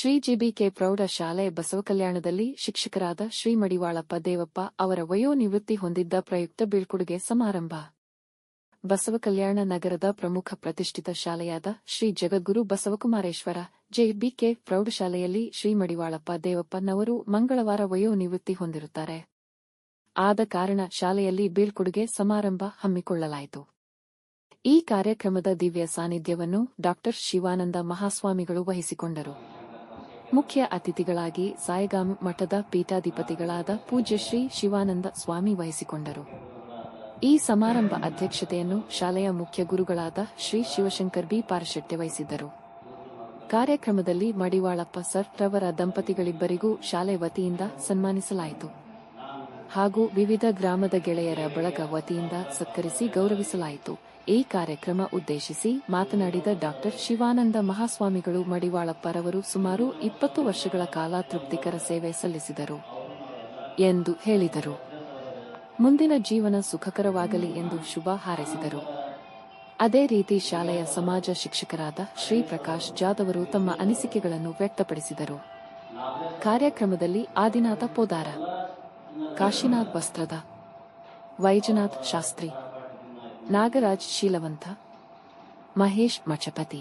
ಶ್ರೀ ಜಿಬಿಕೆ ಪ್ರೌಢ ಶಾಲೆ ಬಸವಕಲ್ಯಾಣದಲ್ಲಿ ಶಿಕ್ಷಕರಾದ ಶ್ರೀ ಮಡಿವಾಳಪ್ಪ ದೇವಪ್ಪ ಅವರ ವಯೋನಿವೃತ್ತಿ ಹೊಂದಿದ್ದ ಪ್ರಯುಕ್ತ ಬೀಳ್ಕೊಡುಗೆ ಸಮಾರಂಭ. ಬಸವಕಲ್ಯಾಣ ನಗರದ ಪ್ರಮುಖ ಪ್ರತಿಷ್ಠಿತ ಶಾಲೆಯಾದ ಶ್ರೀ ಜಗದ್ಗುರು ಬಸವಕುಮಾರೇಶ್ವರ ಜೆಬಿಕೆ ಪ್ರೌಢಶಾಲೆಯಲ್ಲಿ ಶ್ರೀ ಮಡಿವಾಳಪ್ಪ ದೇವಪ್ಪನವರು ಮಂಗಳವಾರ ವಯೋನಿವೃತ್ತಿ ಹೊಂದಿರುತ್ತಾರೆ. ಆದ ಕಾರಣ ಶಾಲೆಯಲ್ಲಿ ಬೀಳ್ಕೊಡುಗೆ ಸಮಾರಂಭ ಹಮ್ಮಿಕೊಳ್ಳಲಾಯಿತು. ಈ ಕಾರ್ಯಕ್ರಮದ ದಿವ್ಯ ಸಾನ್ನಿಧ್ಯವನ್ನು ಡಾ ಶಿವಾನಂದ ಮಹಾಸ್ವಾಮಿಗಳು ವಹಿಸಿಕೊಂಡರು. ಮುಖ್ಯ ಅತಿಥಿಗಳಾಗಿ ಸಾಯಗಾಮ್ ಮಠದ ಪೀಠಾಧಿಪತಿಗಳಾದ ಪೂಜ್ಯ ಶ್ರೀ ಶಿವಾನಂದ ಸ್ವಾಮಿ ವಹಿಸಿಕೊಂಡರು. ಈ ಸಮಾರಂಭ ಅಧ್ಯಕ್ಷತೆಯನ್ನು ಶಾಲೆಯ ಮುಖ್ಯ ಗುರುಗಳಾದ ಶ್ರೀ ಶಿವಶಂಕರ್ ಬಿ ಪಾರಶೆಟ್ಟೆ ವಹಿಸಿದ್ದರು. ಕಾರ್ಯಕ್ರಮದಲ್ಲಿ ಮಡಿವಾಳಪ್ಪ ಸರ್ ರವರ ದಂಪತಿಗಳಿಬ್ಬರಿಗೂ ಶಾಲೆ ವತಿಯಿಂದ ಸನ್ಮಾನಿಸಲಾಯಿತು. ಹಾಗೂ ವಿವಿಧ ಗ್ರಾಮದ ಗೆಳೆಯರ ಬಳಗ ವತಿಯಿಂದ ಸತ್ಕರಿಸಿ ಗೌರವಿಸಲಾಯಿತು. ಈ ಕಾರ್ಯಕ್ರಮ ಉದ್ದೇಶಿಸಿ ಮಾತನಾಡಿದ ಡಾಕ್ಟರ್ ಶಿವಾನಂದ ಮಹಾಸ್ವಾಮಿಗಳು ಮಡಿವಾಳಪ್ಪರವರು ಸುಮಾರು ಇಪ್ಪತ್ತು ವರ್ಷಗಳ ಕಾಲ ತೃಪ್ತಿಕರ ಸೇವೆ ಸಲ್ಲಿಸಿದರು ಎಂದು ಹೇಳಿದರು. ಮುಂದಿನ ಜೀವನ ಸುಖಕರವಾಗಲಿ ಎಂದು ಶುಭ ಹಾರೈಸಿದರು. ಅದೇ ರೀತಿ ಶಾಲೆಯ ಸಮಾಜ ಶಿಕ್ಷಕರಾದ ಶ್ರೀ ಪ್ರಕಾಶ್ ಜಾದವರು ತಮ್ಮ ಅನಿಸಿಕೆಗಳನ್ನು ವ್ಯಕ್ತಪಡಿಸಿದರು. ಕಾರ್ಯಕ್ರಮದಲ್ಲಿ ಆದಿನಾಥ ಪೋದಾರ, ಕಾಶಿನಾಥ್ ವಸ್ತ್ರದ, ವೈಜನಾಥ್ ಶಾಸ್ತ್ರಿ ನಾಗರಾಜ್ ಶೀಲವಂತ, ಮಹೇಶ್ ಮಚಪತಿ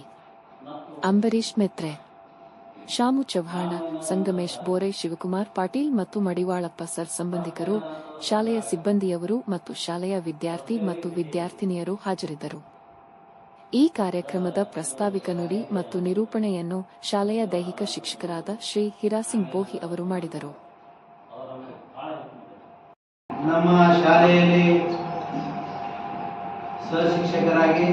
ಅಂಬರೀಶ್ ಮೆತ್ರೆ, ಶಾಮು ಚವ್ಹಾಣ, ಸಂಗಮೇಶ್ ಬೋರೆ, ಶಿವಕುಮಾರ್ ಪಾಟೀಲ್ ಮತ್ತು ಮಡಿವಾಳಪ್ಪ ಸರ್ ಸಂಬಂಧಿಕರು, ಶಾಲೆಯ ಸಿಬ್ಬಂದಿಯವರು ಮತ್ತು ಶಾಲೆಯ ವಿದ್ಯಾರ್ಥಿ ಮತ್ತು ವಿದ್ಯಾರ್ಥಿನಿಯರು ಹಾಜರಿದ್ದರು. ಈ ಕಾರ್ಯಕ್ರಮದ ಪ್ರಸ್ತಾವಿಕ ನುಡಿ ಮತ್ತು ನಿರೂಪಣೆಯನ್ನು ಶಾಲೆಯ ದೈಹಿಕ ಶಿಕ್ಷಕರಾದ ಶ್ರೀ ಹಿರಾಸಿಂಗ್ ಬೋಹಿ ಅವರು ಮಾಡಿದರು. ನಮ್ಮ ಶಾಲೆಯಲ್ಲಿ ಸಹಶಿಕ್ಷಕರಾಗಿ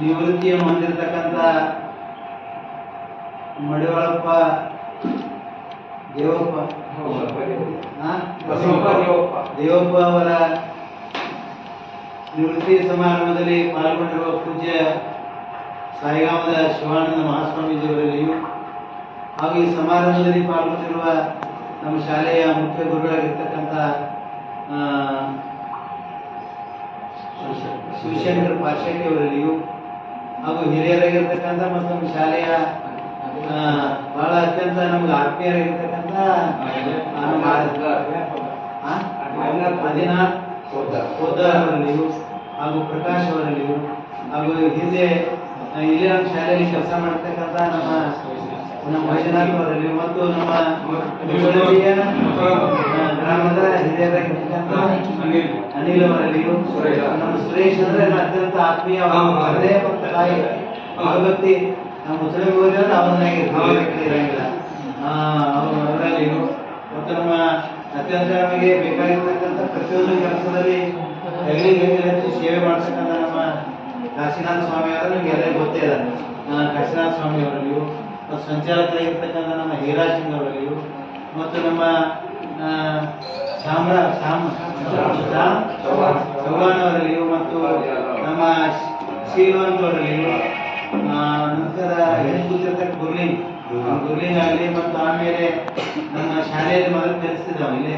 ನಿವೃತ್ತಿಯನ್ನು ಹೊಂದಿರತಕ್ಕಂಥ ಮಡಿವಾಳಪ್ಪ ದೇವಪ್ಪ ದೇವಪ್ಪ. ಅವರ ನಿವೃತ್ತಿ ಸಮಾರಂಭದಲ್ಲಿ ಪಾಲ್ಗೊಂಡಿರುವ ಪೂಜ್ಯ ಸಾಯಿಗಾಮದ ಶಿವಾನಂದ ಮಹಾಸ್ವಾಮೀಜಿಯವರಲ್ಲಿಯೂ ಹಾಗೂ ಈ ಸಮಾರಂಭದಲ್ಲಿ ಪಾಲ್ಗೊಂಡಿರುವ ನಮ್ಮ ಶಾಲೆಯ ಮುಖ್ಯ ಗುರುಗಳಾಗಿರ್ತಕ್ಕಂಥ ಆ, ಶಿವಶಂಕರ್ ಪಾಶೆಟ್ಟಿ ಅವರಲ್ಲಿಯೂ ಹಾಗೂ ಹಿರಿಯರಾಗಿರ್ತಕ್ಕಂಥ ಮತ್ತು ನಮ್ಮ ಶಾಲೆಯ ಬಹಳ ಅತ್ಯಂತ ನಮ್ಗೆ ಆತ್ಮೀಯರಾಗಿರ್ತಕ್ಕಂಥ ಅವರಲ್ಲಿಯೂ ಹಾಗೂ ಪ್ರಕಾಶ್ ಅವರಲ್ಲಿಯೂ ಹಾಗೂ ಹಿಂದೆ ಇಲ್ಲಿ ನಮ್ಮ ಶಾಲೆಯಲ್ಲಿ ಕೆಲಸ ಮಾಡ್ತಕ್ಕಂಥ ನಮ್ಮ ನಮ್ಮ ವೈಜನಾಥ್ ಅವರಲ್ಲಿ ಮತ್ತು ನಮ್ಮ ಗ್ರಾಮದ ಹಿರಿಯರಾಗಿರ್ತಕ್ಕಂಥ ಅನಿಲ್. ಅವರಲ್ಲಿಯೂ. ನಮ್ಮ ಸುರೇಶ್ ಅಂದ್ರೆ ಅತ್ಯಂತ ಆತ್ಮೀಯ ಹಾ, ಹಾ. ತಂದೆ ಮತ್ತು ತಾಯಿ. ಭಗವತಿ ನಮ್ಮ ಮುಸ್ಲಿಂ ಹೋದ್ರೆ ಅವನಾಗಿ ಇರಂಗಿಲ್ಲ ಅವನು ಅವ್ರು ಮತ್ತು ನಮ್ಮ ಅತ್ಯಂತ ನಮಗೆ ಬೇಕಾಗಿರ್ತಕ್ಕಂಥ ಪ್ರತಿಯೊಂದು ಕೆಲಸದಲ್ಲಿ ಹಚ್ಚಿ ಸೇವೆ ಮಾಡ್ತಕ್ಕಂಥ ನಮ್ಮ ಕಾಶಿನಾಥ ಸ್ವಾಮಿ ಅವರ ನಿಮ್ಗೆ ಎಲ್ಲರಿಗೂ ಗೊತ್ತೇ ಆ, ಕಾಶಿನಾಥ ಸ್ವಾಮಿ ಅವರಲ್ಲಿಯೂ ಮತ್ತು ಸಂಚಾಲಕರಾಗಿರ್ತಕ್ಕಂಥ ನಮ್ಮ ಹೀರಾ ಸಿಂಗ್ ಅವರಲ್ಲಿಯೂ ಮತ್ತು ನಮ್ಮ ಆ, ಚಾಮ್ರ ಚಾಮ್ ಚಾಮ್ ಚವ್ಹಾಣ್. ಚವ್ಹಾಣ್ ಅವರಲ್ಲಿಯೂ ಮತ್ತು ನಮ್ಮ ಶ್ರೀವಂತ್ ನಂತರ ಹೆಂಗುತ್ತಿರ್ತಕ್ಕ ಗುರ್ಲಿನ್ ಗುರ್ಲಿಂಗ್ ಆಗಲಿ ಮತ್ತು ಆಮೇಲೆ ನಮ್ಮ ಶಾಲೆಯಲ್ಲಿ ಮೊದಲು ಕಲಿಸ್ತಿದ್ದಾವ ಇಲ್ಲಿ?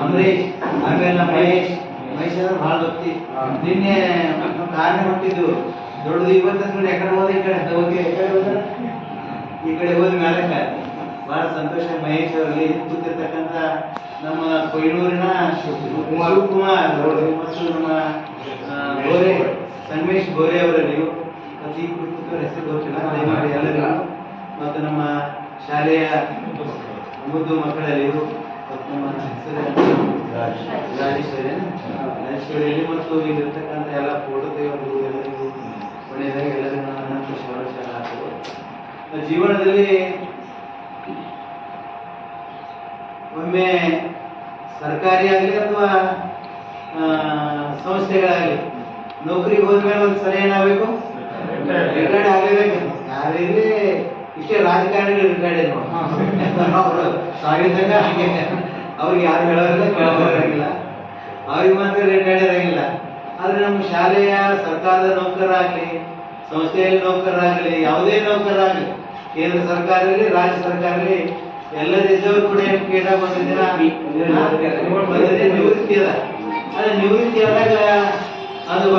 ಅಂಬರೀಶ್ ಆಮೇಲೆ ನಮ್ಮ ಮಹೇಶ್ ಮಹೇಶ್ ಅಂದ್ರೆ ಭಾಳ ಗೊತ್ತಿ ನಿನ್ನೆ ನಮ್ಮ ಕಾರ್ಯ ಹೊಟ್ಟಿದ್ದು ದೊಡ್ಡದು ಇವತ್ತು ಎಕಡೆ ಹೋದ ಈ ಕಡೆ ಹೋಗಿ ಈ ಕಡೆ ಹೋದ ಮೇಲೆ ಬಹಳ ಸಂತೋಷ ಮಹೇಶ್ ಅವರಲ್ಲಿ ಕೂತಿರ್ತಕ್ಕಂಥ ನಮ್ಮ ಕೊಯ್ಲೂರಿನ ಶಿವಕುಮಾರ್ ಮತ್ತು ನಮ್ಮ ಗೋರೆ ಸಂಗಮೇಶ್ ಗೋರೆ ಅವರಲ್ಲಿ. ಈ ಕೂತಿದ್ದವ್ರ ಹೆಸರು ಗೊತ್ತಿಲ್ಲ, ದಯಮಾಡಿ ಎಲ್ಲರಿಗೂ. ಮತ್ತು ನಮ್ಮ ಶಾಲೆಯ ಮುದ್ದು ಮಕ್ಕಳಲ್ಲಿಯೂ ಮತ್ತು ನಮ್ಮ ಹೆಸರು ರಾಜೇಶ್ವರಿ. ರಾಜೇಶ್ವರಿಯಲ್ಲಿ ಮತ್ತು ಇಲ್ಲಿರ್ತಕ್ಕಂಥ ಎಲ್ಲ ಫೋಟೋ ದೇವರು ಎಲ್ಲರಿಗೂ ಒಳ್ಳೆಯದಾಗಿ ಎಲ್ಲರಿಗೂ ನಾನು ಹಾಕುವುದು ಜೀವನದಲ್ಲಿ ಒಮ್ಮೆ ಸರ್ಕಾರಿ ಆಗಲಿ ಅಥವಾ ಸಂಸ್ಥೆಗಳಾಗಲಿ ನೌಕರಿಗೆ ಹೋದ್ಮೇಲೆ ಒಂದು ಸಲ ಏನಾಗಬೇಕು? ರಿಟೈರ್ಡ್ ಆಗಲೇಬೇಕು. ಯಾರಿಲ್ಲಿ ಇಷ್ಟೇ ರಾಜಕಾರಣಿಗಳು ರಿಟೈರ್ಡ್ ಅವರು ಸಾಗಿದ್ದಾಗ ಹಾಗೆ ಅವ್ರಿಗೆ ಯಾರು ಹೇಳೋರಿಲ್ಲ ಕೇಳೋರಿಲ್ಲ ಅವ್ರಿಗೆ ಮಾತ್ರ ರಿಟೈರ್ಡ್ ಇರಂಗಿಲ್ಲ ಆದರೆ ನಮ್ಮ ಶಾಲೆಯ ಸರ್ಕಾರದ ನೌಕರರಾಗಲಿ, ಸಂಸ್ಥೆಯಲ್ಲಿ ನೌಕರರಾಗಲಿ, ಯಾವುದೇ ನೌಕರರಾಗಲಿ, ಕೇಂದ್ರ ಸರ್ಕಾರ ಇರಲಿ ರಾಜ್ಯ ಸರ್ಕಾರ ಇರಲಿ ಎಲ್ಲ ದೇಶದವರು ಕೂಡ ಏನು ಕೇಳ ಬಂದಿದ್ದೀರ ನಿವೃತ್ತಿ ಅದ ಅದೇ ನಿವೃತ್ತಿ ಆದಾಗ ಅದು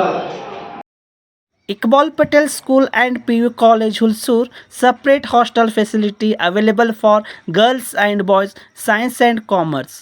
Iqbal Patel School and PU College Hulsoor separate hostel facility available for girls and boys science and commerce